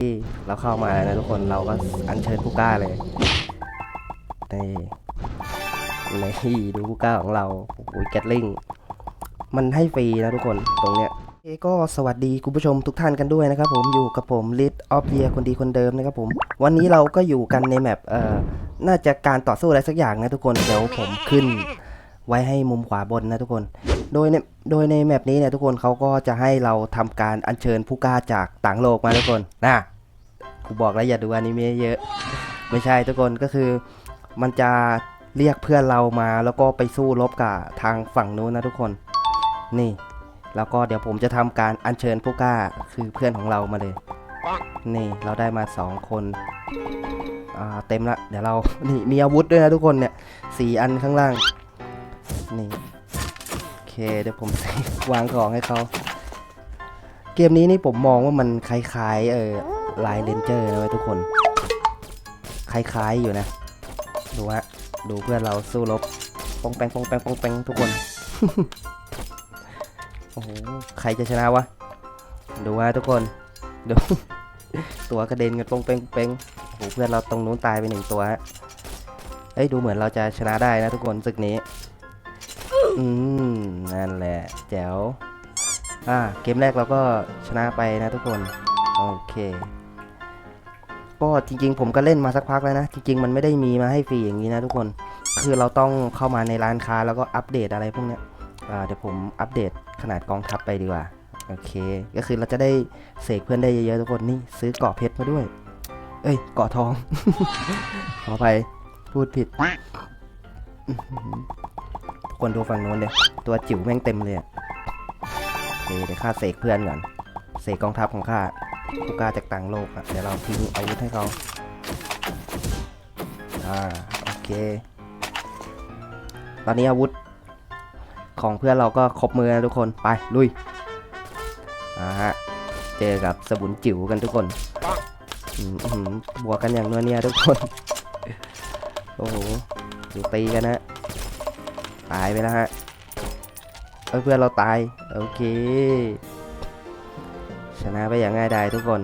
ที่เราเข้ามาแล้วนะทุกคนเราก็อัญเชิญผู้กล้าเลยนี่นี่ดูผู้กล้าของเราโอ้ยแกตลิงมันให้ฟรีนะทุกคนตรงเนี้ยโอก็สวัสดีคุณผู้ชมทุกท่านกันด้วยนะครับผมอยู่กับผมลิทออฟเยียคนดีคนเดิมนะครับผม วันนี้เราก็อยู่กันในแมปเอ่อน่าจะการต่อสู้อะไรสักอย่างนะทุกคนเดี๋ยวผมขึ้นไว้ให้มุมขวาบนนะทุกคน โดยในโดยในแมปนี้เนี่ยทุกคนเขาก็จะให้เราทำการอัญเชิญผู้กล้าจากต่างโลกมาทุกคนนะ กูบอกแล้วอย่าดูอนิเมะเยอะ ไม่ใช่ทุกคนก็คือมันจะเรียกเพื่อนเรามา แล้วก็ไปสู้รบกับทางฝั่งนู้นนะทุกคน นี่ แล้วก็เดี๋ยวผมจะทำการอัญเชิญผู้กล้าคือเพื่อนของเรามาเลย นี่เราได้มาสองคนอ่าเต็มละ เดี๋ยวเรา นี่มีอาวุธด้วยนะทุกคนเนี่ยสี่อันข้างล่าง นี่ โอเคเดี๋ยวผมวางของให้เขา เกมนี้นี่ผมมองว่ามันคล้ายๆ เออ ลายเลนเจอร์นะเว้ทุกคน คล้ายๆอยู่นะ ดูฮะ ดูเพื่อนเราสู้รบปองแปงปองแปงปองแปงทุกคน โอ้โห ใครจะชนะวะ ดูฮะทุกคน ดู ตัวกระเด็นกันปองแปงปองแปงโอ้โห เพื่อนเราตรงนู้นตายไปหนึ่งตัวฮะ เอ้ย ดูเหมือนเราจะชนะได้นะทุกคนศึกนี้ อืม นั่นแหละ แจ๋วอ่าเกมแรกเราก็ชนะไปนะทุกคน โอเค ก็จริงๆผมก็เล่นมาสักพักแล้วนะ จริง ๆ มันไม่ได้มีมาให้ฟรีอย่างนี้นะทุกคน คือเราต้องเข้ามาในร้านค้าแล้วก็อัปเดตอะไรพวกเนี้ยเดี๋ยวผมอัปเดตขนาดกองทัพไปดีกว่า โอเค ก็คือเราจะได้เสกเพื่อนได้เยอะๆทุกคนนี่ซื้อเกาะเพชรมาด้วย เอ้ยเกาะทอง ขอไปพูดผิดทุกคนดูฝั่งนู้นเลยตัวจิ๋วแม่งเต็มเลยโอเคเดี๋ยวข้าเสกเพื่อนก่อนเสกกองทัพของข้า ผู้กล้าจากต่างโลกอะ เดี๋ยวเราทิ้งอาวุธให้เขาอ่าโอเค ตอนนี้อาวุธของเพื่อนเราก็ครบมือแล้วทุกคน ไป ลุย อ่าฮะ เจอกับสมุนจิ๋วกันทุกคนอืมอื้อหือบวกกันอย่างนัวเนี่ยทุกคน โอ้โหดูตีกันนะ ตายไปแล้วฮะเเพื่อนเราตาย โอเค ชนะไปอย่างง่ายดายทุกคน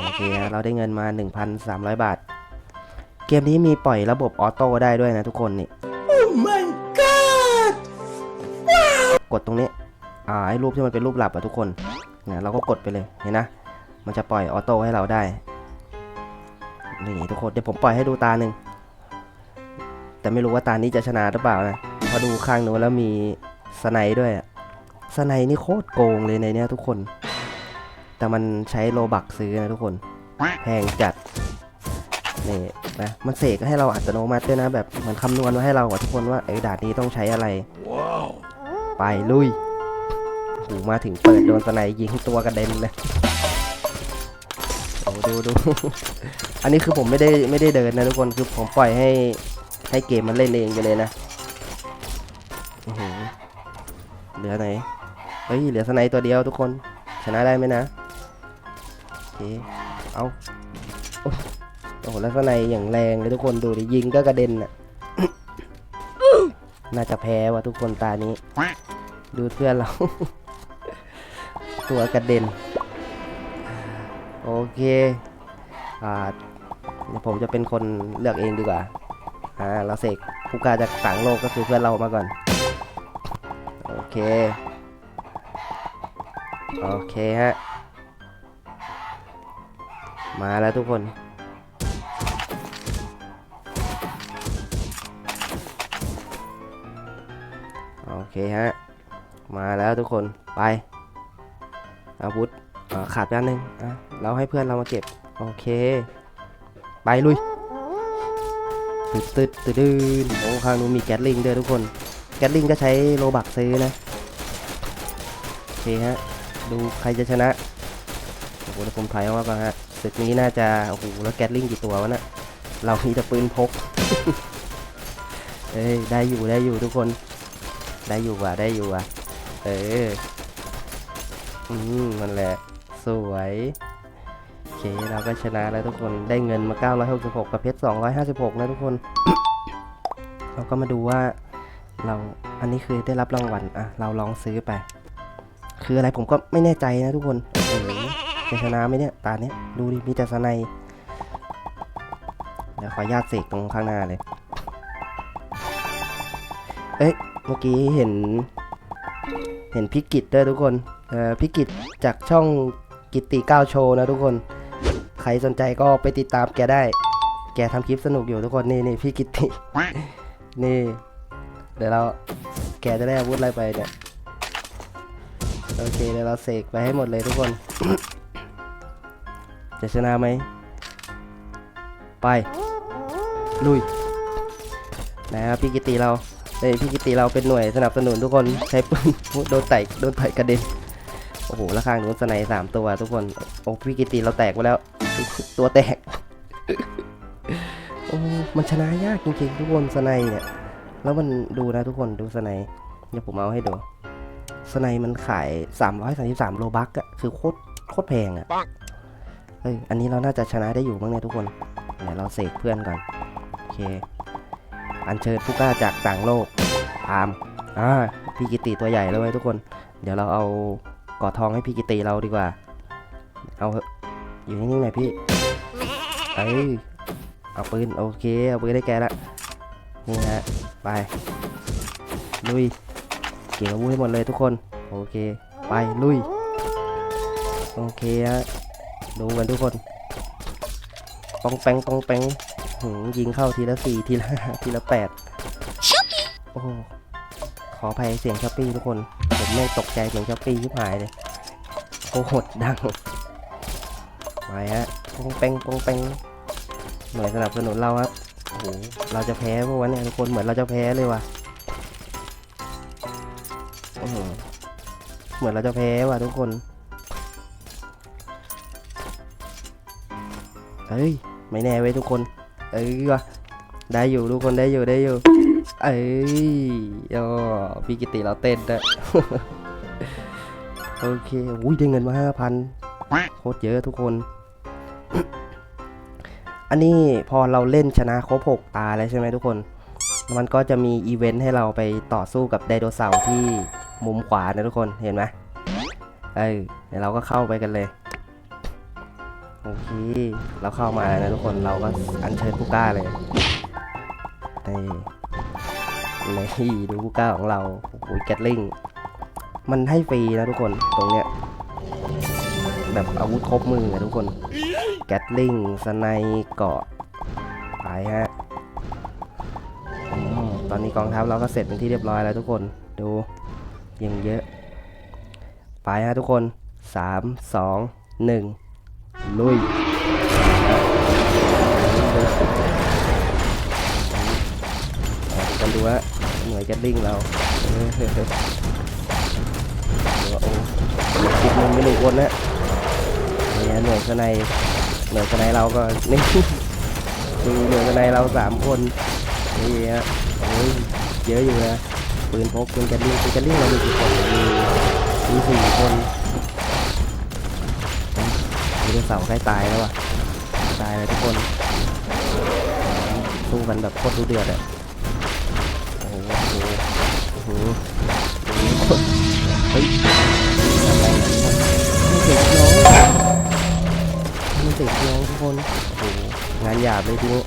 โอเคฮะเราได้เงินมา 1,300 บาท เกมนี้มีปล่อยระบบออโต้ได้ด้วยนะทุกคนนี่กดตรงนี้ อ่าไอ้รูปที่มันเป็นรูปหลับอะทุกคนเนี่ยเราก็กดไปเลยเห็นนะ มันจะปล่อยออโต้ให้เราได้ นี่ทุกคนเดี๋ยวผมปล่อยให้ดูตาหนึ่ง แต่ไม่รู้ว่าตานี้จะชนะหรือเปล่านะเพราะดูข้างนู้นแล้วมีสไนด์ด้วยอะสไนด์นี่โคตรโกงเลยในเนี้ยทุกคน แต่มันใช้โลบักซื้อนะทุกคน แพงจัด นี่นะ มันเสกให้เราอัตโนมัติด้วยนะ แบบเหมือนคำนวณไว้ให้เราอะทุกคนว่าไอ้ด่านนี้ต้องใช้อะไร ไปลุยหูมาถึงเปิดโดนสไนยิงตัวกระเด็นเลยโอ้ดูดู อันนี้คือผมไม่ได้ไม่ได้เดินนะทุกคน คือผมปล่อยให้ให้เกมมันเล่นเองไปเลยนะเหลือไหน เฮ้ย เหลือสไนตัวเดียวทุกคน ชนะได้ไหมนะ เค เอาโอ้โหแล้วสไนด์อย่างแรงเลยทุกคนดูดิยิงก็กระเด็นอะน่าจะแพ้ว่ะทุกคนตานี้ ดูเพื่อนเรา ตัวกระเด็น โอเค อ่าผมจะเป็นคนเลือกเองดีกว่า อ่า เราเสกผู้กาจากต่างโลกก็คือเพื่อนเรามาก่อน โอเค โอเคฮะ มาแล้วทุกคนโอเคฮะ มาแล้วทุกคนไป อาวุธขาดด้านหนึ่งอะเราให้เพื่อนเรามาเก็บ โอเค ไปลุยตึดตึดตึดดื้นโอ้ข้างนู้นมีแก๊สลิงด้วยทุกคน แก๊สลิงก็ใช้โลบักซื้อนะ โอเคฮะ ดูใครจะชนะโอ้โหผมถอยออกมาก่อนฮะ ศึกนี้น่าจะ โอ้โห แล้วแก๊สลิงกี่ตัววะนะเรามีแต่ปืนพก เอ้ย ได้อยู่ได้อยู่ทุกคน ได้อยู่ว่ะ ได้อยู่ว่ะ เออ อืมมันแหละ สวย โอเค เราก็ชนะแล้วทุกคน ได้เงินมา 966 กับเพชร 256 นะทุกคน เราก็มาดูว่า เรา อันนี้คือได้รับรางวัล อะ เราลองซื้อไป คืออะไรผมก็ไม่แน่ใจนะทุกคนโอ้โห จะชนะไหมเนี่ย ตาเนี้ย ดูดิ มีแต่สไนเดี๋ยวขอญาติเสกตรงข้างหน้าเลย เอ้ยเมื่อกี้เห็น เห็นพิกิตด้วยทุกคน เอ่อพิกิตจากช่องกิตติก้าวโชว์นะทุกคน ใครสนใจก็ไปติดตามแกได้ แกทำคลิปสนุกอยู่ทุกคน นี่นี่พี่กิตติ นี่ เดี๋ยวเรา แกจะได้อาวุธอะไรไปเนี่ย โอเคเดี๋ยวเราเสกไปให้หมดเลยทุกคน จะชนะไหม ไป ลุยนะครับพี่กิตติเราเอ้ยพี่กิตติเราเป็นหน่วยสนับสนุนทุกคนใช้ปืนโดนไต่โดนไต่กระเด็นโอ้โหแล้วข้างนู้นสไนด์สามตัวทุกคนโอ้พี่กิตติเราแตกไปแล้ว ตัวแตกโอ้มันชนะยากจริงๆทุกคนสไนด์เนี่ยแล้วมันดูนะทุกคนดูสไนด์เดี๋ยวผมเอาให้ดูสไนมันขาย 333 โลบักอะคือโคตรโคตรแพงอะ เฮ้ย อันนี้เราน่าจะชนะได้อยู่มั้งเนี่ยทุกคนเดี๋ยวเราเสกเพื่อนก่อน โอเค อัญเชิญผู้กล้าจากต่างโลกตามอ่าพี่กิติตัวใหญ่แล้วเว้ยทุกคน เดี๋ยวเราเอากอดทองให้พี่กิติเราดีกว่า เอาอยู่นิ่งๆหน่อยพี่เอ้ยเอาปืนโอเค เอาปืนได้แกละ นี่ฮะ ไป ลุย เก็บอาวุธให้หมดเลยทุกคน โอเค ไป ลุย โอเคฮะ ดูกันทุกคนปองแปงปองแปงหืมยิงเข้าทีละสี่ทีละทีละแปดโอ้โหขออภัยเสียงช้อปปี้ทุกคน ผมแม่งตกใจเสียงช้อปปี้ชิบหายเลยโคตรดังไปฮะปองแปงปองแปงหน่วยสนับสนุนเราครับโอ้โหเราจะแพ้เพราะว่าเนี่ยทุกคนเหมือนเราจะแพ้เลยว่ะเหมือนเราจะแพ้ว่ะทุกคน เอ้ย ไม่แน่เว้ยทุกคน เอ้ยวะได้อยู่ทุกคนได้อยู่ได้อยู่ เอ้ยอ๋อพี่กิติเราเต้นด้โอเคอุ้ยได้เงินมาห้าพันโคตรเยอะทุกคน อันนี้พอเราเล่นชนะครบหกตาแล้วใช่ไหมทุกคน มันก็จะมีอีเวนต์ให้เราไปต่อสู้กับไดโนเสาร์ที่มุมขวานะทุกคนเห็นไหมเออเดี๋ยวเราก็เข้าไปกันเลย โอเค เราเข้ามาแล้วนะทุกคนเราก็อัญเชิญผู้กล้าเลยนี่นี่ดูผู้กล้าของเราโอ้โหแกตลิงมันให้ฟรีนะทุกคนตรงเนี้ยแบบอาวุธครบมืออะทุกคน แกตลิงสไนเกาะไปฮะตอนนี้กองทัพเราก็เสร็จเป็นที่เรียบร้อยแล้วทุกคนดูยังเยอะ ไปฮะทุกคน 3 2 1 ลุยกันดูว่าหน่วยแกตลิงเราโอ้จิบมันไม่หนึ่งคนนะเนี่ยหน่วยข้างในหน่วยข้างในเราก็นี่ดูหน่วยข้างในเราสามคนนี่ฮะโอ้ยเยอะอยู่นะปืนพกปืนแกตลิงปืนแกตลิงเรามีกี่คนมีมีสี่คน มีเสาใกล้ตายแล้วว่ะตายเลยทุกคนสู้กันแบบโคตรดูเดือดอะโอ้โหโอ้โหโอ้โหเฮ้ยอะไรไม่เสียงร้องไม่เสียงร้องทุกคนโอ้โหงานหยาบเลยทีนี้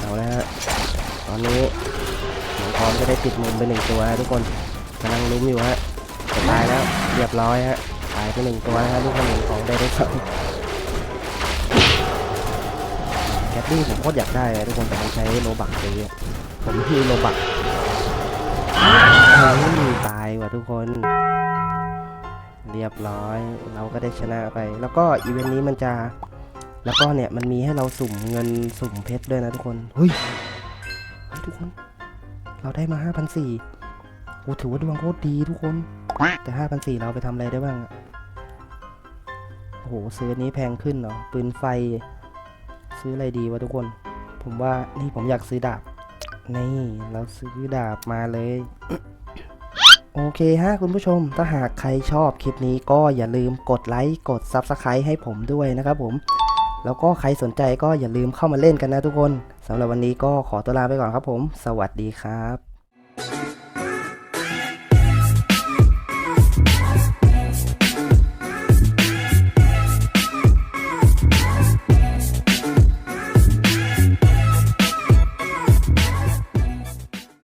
เอาละฮะตอนนี้หลวงพรก็ได้ติดมุมไปหนึ่งตัวทุกคน กำลังลุ้มอยู่ฮะจะตายแล้วเรียบร้อยฮะตายไปหนึ่งตัวฮะลูกขนุนของไดโนเสาร์แคปปิ้ผมโคตรอยากได้เลยทุกคนแต่มันใช้โลบักซื้อผมไม่มีโลบักไม่มีตายว่ะทุกคนเรียบร้อย เราก็ได้ชนะไป แล้วก็อีเวนต์นี้มันจะ แล้วก็เนี่ยมันมีให้เราสุ่มเงินสุ่มเพชรด้วยนะทุกคน เฮ้ยเฮ้ยทุกคน เราได้มา 5,400 โอ้ถือว่าดวงโคตรดีทุกคน แต่5,400เราไปทำอะไรได้บ้างอะโอ้โห ซื้อนนี้แพงขึ้นเนาะปืนไฟ ซื้ออะไรดีวะทุกคน ผมว่านี่ผมอยากซื้อดาบ นี่ เราซื้อดาบมาเลย โอเคฮะคุณผู้ชม ถ้าหากใครชอบคลิปนี้ก็อย่าลืมกดไลค์ กด Subscribe ให้ผมด้วยนะครับผมแล้วก็ใครสนใจก็อย่าลืมเข้ามาเล่นกันนะทุกคน สำหรับวันนี้ก็ขอตัวลาไปก่อนครับผม สวัสดีครับ